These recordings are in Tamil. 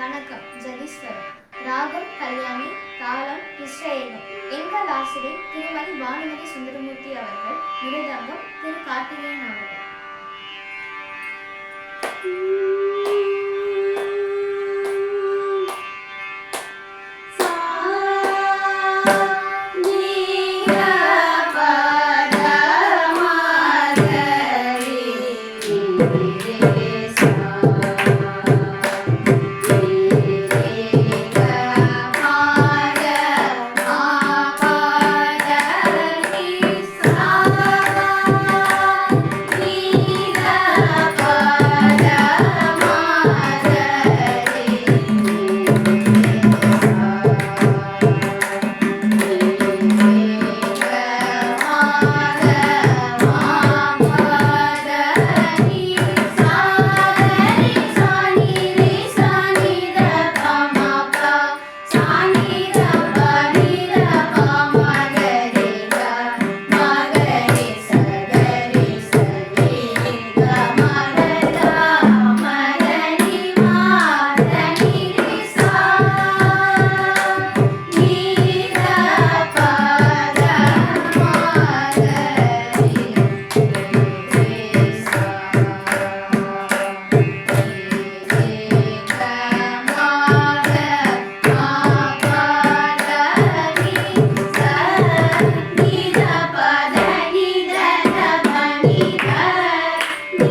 வணக்கம் ஜெகீஸ்வரன். ராகம் கல்யாணி தாளம் இஸ்ரேலம் எங்கள் ஆசிரியர் திருமதி பானுமதி சுந்தரமூர்த்தி அவர்கள் மிருதங்கம் திரு கார்த்திகேயன் அவர்கள்.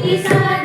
की सारी